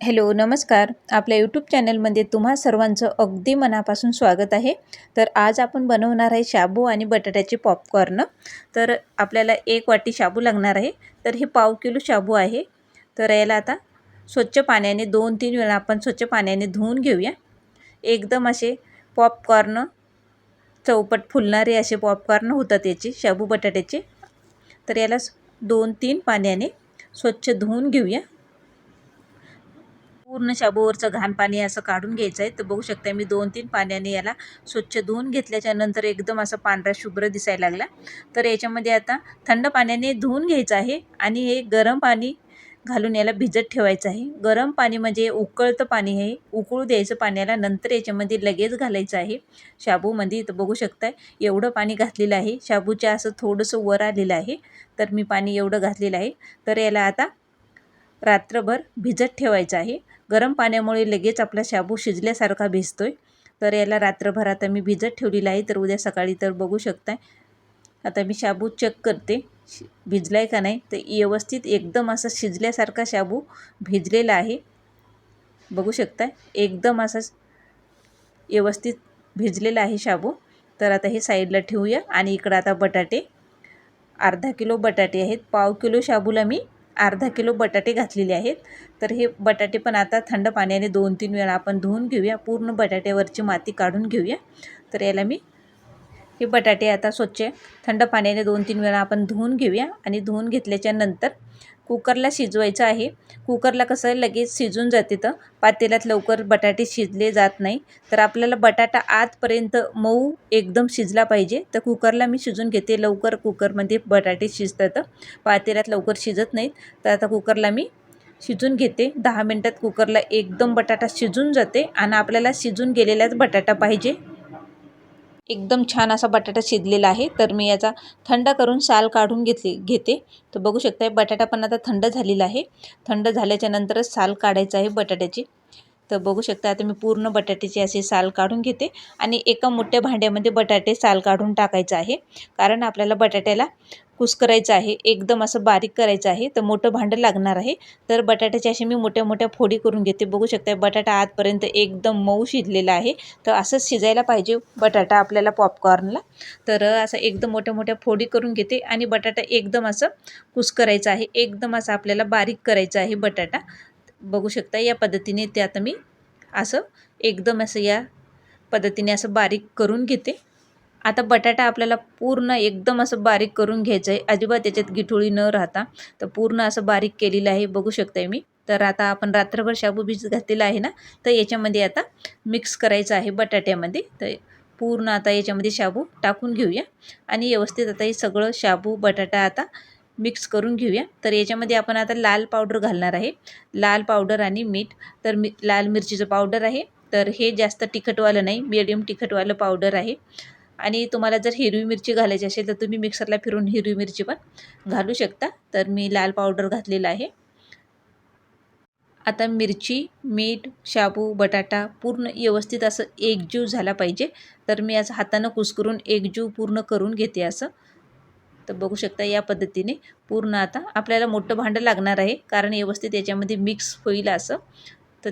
Hello नमस्कार. आपल्या YouTube चॅनलमध्ये तुम्हा सर्वांचं अगदी मनापासून स्वागत आहे. तर आज आपण बनवणार आहे शाबू आणि बटाट्याचे पॉपकॉर्न तर आपल्याला एक वाटी शाबू लागणार आहे. तर हे पाव किलो शाबू आहे. तर याला आता स्वच्छ पाण्याने दोन तीन वेळा आपण स्वच्छ पाण्याने धुवून घेऊया. एकदम असे पॉपकॉर्न चौपट फुलणारे असे पॉपकॉर्न होतात याचे शाबू बटाट्याचे. तर याला दोन तीन पाण्याने स्वच्छ धुवून घेऊया. पूर्ण शाबूवरचं घाण पाणी असं काढून घ्यायचं आहे तर बघू शकता मी दोन तीन पाण्याने याला स्वच्छ धुवून घेतल्याच्या नंतर एकदम असं पांढरा शुभ्र दिसायला लागला. तर याच्यामध्ये आता थंड पाण्याने धुवून घ्यायचं आहे आणि हे गरम पाणी घालून याला भिजत ठेवायचं आहे. गरम पाणी म्हणजे उकळतं पाणी आहे. उकळू द्यायचं पाण्याला नंतर याच्यामध्ये लगेच घालायचं आहे. शाबूमध्ये तर बघू शकता एवढं पाणी घातलेलं आहे. शाबूच्या असं थोडंसं वर आलेलं आहे. तर मी पाणी एवढं घातलेलं आहे. तर याला आता रात्रभर भिजत ठेवायचं आहे. गरम पाण्यामुळे लगेच आपला शाबू शिजल्यासारखा भिजतो आहे तर याला रात्रभर आता मी भिजत ठेवलेला आहे. तर उद्या सकाळी तर बघू शकताय. आता मी शाबू चेक करते. भिजला आहे का नाही? तर व्यवस्थित एकदम असं शिजल्यासारखा शाबू भिजलेला आहे. बघू शकताय? एकदम असा व्यवस्थित भिजलेला आहे शाबू. तर आता हे साईडला ठेवूया. आणि इकडं आता बटाटे. अर्धा किलो बटाटे आहेत. पाव किलो शाबूला मी अर्धा किलो बटाटे घातलेले आहेत. तर हे बटाटे पण आता थंड पाण्याने दोन तीन वेळा आपण धुवून घेऊया. पूर्ण बटाट्यावरची माती काढून घेऊया. तर याला मी हे बटाटे आता स्वच्छ थंड पाण्याने दोन तीन वेळा आपण धुवून घेऊया आणि धुवून घेतल्याच्या नंतर कुकरला शिजवायचं आहे. कुकरला कसं लगेच शिजून जाते तर. पातेल्यात लवकर बटाटे शिजले जात नाही. तर आपल्याला बटाटा आतपर्यंत मऊ एकदम शिजला पाहिजे. तर कुकरला मी शिजून घेते. लवकर कुकरमध्ये बटाटे शिजतात. पातेल्यात लवकर शिजत नाहीत. तर आता कुकरला मी शिजून घेते. दहा मिनटात कुकरला एकदम बटाटा शिजून जाते. आणि आपल्याला शिजून गेलेलाच बटाटा पाहिजे. एकदम छान असा बटाटा शिजलेला आहे. तर मी याचा थंड करून साल काढून घेतली घेते. तर बघू शकता बटाटा पण आता थंड झालेला आहे. थंड झाल्याच्या नंतरच साल काढायचं आहे बटाट्याची. तर बघू शकता आता मी पूर्ण बटाट्याचे असे साल काढून घेते आणि एका मोठ्या भांड्यामध्ये बटाटे साल काढून टाकायचं आहे. कारण आपल्याला बटाट्याला कुस्करायचं आहे एकदम असं बारीक करायचं आहे तर मोठं भांडं लागणार आहे. तर बटाट्याचे असे मी मोठ्या मोठ्या फोडी करून घेते. बघू शकता बटाटा आतपर्यंत एकदम मऊ शिजलेला आहे. तर असंच शिजायला पाहिजे बटाटा आपल्याला पॉपकॉर्नला. तर असं एकदम मोठ्या मोठ्या फोडी करून घेते आणि बटाटा एकदम असं कुस्करायचं आहे. एकदम असं आपल्याला बारीक करायचं आहे बटाटा. बघू शकता या पद्धतीने ते आता मी असं एकदम असं या पद्धतीने असं बारीक करून घेते. आता बटाटा आपल्याला पूर्ण एकदम असं बारीक करून घ्यायचं आहे अजिबात त्याच्यात गिठोळी न राहता तर पूर्ण असं बारीक केलेलं आहे बघू शकताय मी. तर आता आपण रात्रभर शाबू बीज घातलेला आहे ना तर याच्यामध्ये आता मिक्स करायचं आहे बटाट्यामध्ये. तर पूर्ण आता याच्यामध्ये शाबू टाकून घेऊया. आणि व्यवस्थित आता हे सगळं शाबू बटाटा आता मिक्स करून घेऊया. तर याच्यामध्ये आपण आता लाल पावडर घालणार आहे. लाल पावडर आणि मीठ. तर मी लाल मिरचीचं पावडर आहे. तर हे जास्त तिखटवालं नाही. मिडियम तिखटवालं पावडर आहे. आणि तुम्हाला जर हिरवी मिरची घालायची असेल तर तुम्ही मिक्सरला फिरून हिरवी मिरची पण घालू शकता. तर मी लाल पावडर घातलेला आहे. आता मिरची मीठ शाबू बटाटा पूर्ण व्यवस्थित असं एकजीव झाला पाहिजे. तर मी असं हातानं कुसकरून एकजीव पूर्ण करून घेते असं. तर बघू शकता या पद्धतीने पूर्ण आता आपल्याला मोठं भांडं लागणार आहे कारण व्यवस्थित याच्यामध्ये मिक्स होईल असं. तर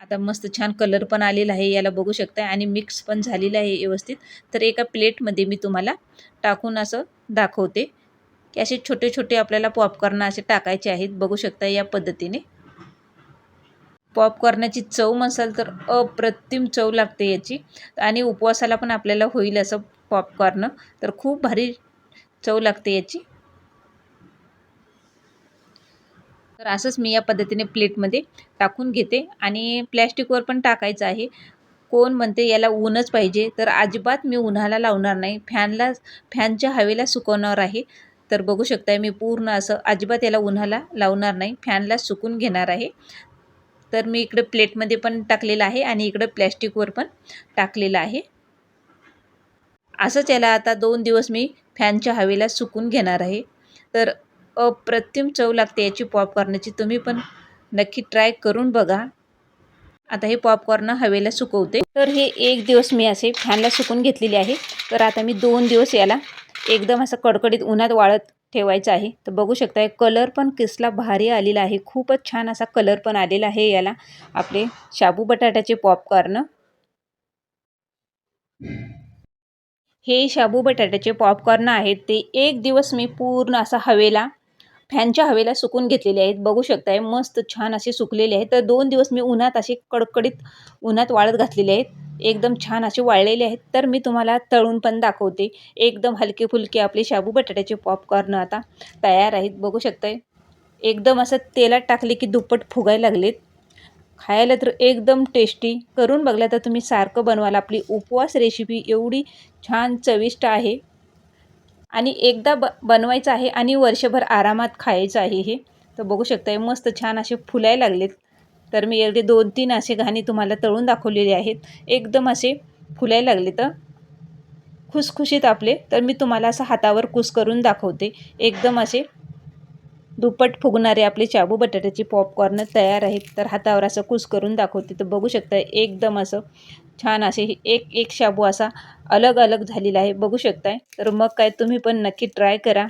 आता मस्त छान कलर पण आलेला आहे याला बघू शकता आणि मिक्स पण झालेलं आहे व्यवस्थित. तर एका प्लेटमध्ये मी तुम्हाला टाकून असं दाखवते. की असे छोटे छोटे आपल्याला पॉपकॉर्न असे टाकायचे आहेत बघू शकता या पद्धतीने. पॉपकॉर्नाची चव म्हणसाल तर अप्रतिम चव लागते याची. आणि उपवासाला पण आपल्याला होईल असं पॉपकॉर्न तर खूप भारी चव लागते याची. तर असंच मी या पद्धतीने प्लेटमध्ये टाकून घेते. आणि प्लॅस्टिकवर पण टाकायचं आहे. कोण म्हणते याला ऊनच पाहिजे. तर अजिबात मी उन्हाला लावणार नाही. फॅनला फॅनच्या हवेला सुकवणार आहे. तर बघू शकताय मी पूर्ण असं अजिबात याला उन्हाला लावणार नाही. फॅनला सुकून घेणार आहे. तर मी इकडे प्लेटमध्ये पण टाकलेलं आहे आणि इकडं प्लॅस्टिकवर पण टाकलेलं आहे. असंच याला आता दोन दिवस मी फॅनच्या हवेला सुकून घेणार आहे. तर अप्रतिम चव लागते याची पॉपकॉर्नची. तुम्ही पण नक्की ट्राय करून बघा. आता हे पॉपकॉर्न हवेला सुकवते. तर हे एक दिवस मी असे फॅनला सुकून घेतलेले आहे. तर आता मी दोन दिवस याला एकदम असं कडकडीत उन्हात वाळत ठेवायचं आहे. तर बघू शकता कलर पण किसला भारी आलेला आहे. खूपच छान असा कलर पण आलेला आहे याला. आपले शाबू बटाट्याचे पॉपकॉर्न हे शाबू बटाट्याचे पॉपकॉर्न आहेत. ते एक दिवस मी पूर्ण असा हवेला फॅनच्या हवेला सुकून घेतलेले आहेत. बघू शकताय मस्त छान असे सुकलेले आहेत. तर दोन दिवस मी उन्हात असे कडकडीत उन्हात वाळत घातलेले आहेत. एकदम छान असे वाळलेले आहेत. तर मी तुम्हाला तळून पण दाखवते. एकदम हलके फुलके आपले शाबू बटाट्याचे पॉपकॉर्न आता तयार आहेत. बघू शकताय. एकदम असं तेलात टाकले की दुप्पट फुगायला लागलेत. खायला तर एकदम टेस्टी करून बघला तर तुम्ही सारखं बनवाल. आपली उपवास रेसिपी एवढी छान चविष्ट आहे. आणि एकदा ब बनवायचं आहे आणि वर्षभर आरामात खायचं आहे हे तर बघू शकता मस्त छान असे फुलायला लागलेत. तर मी एवढे दोन तीन असे घाणी तुम्हाला तळून दाखवलेले आहेत. एकदम असे फुलायला लागले तर खुसखुशीत आपले. तर मी तुम्हाला असं हातावर कुस करून दाखवते. एकदम असे दुप्पट फुगणारे आपले चाबू बटाट्याचे पॉपकॉर्न तयार आहेत. तर हातावर असं कुस करून दाखवते. तर बघू शकता एकदम असं छान असे एक एक शाबू असा अलग अलग झालेला आहे. बघू शकताय. तर मग काय तुम्ही पण नक्की ट्राय करा.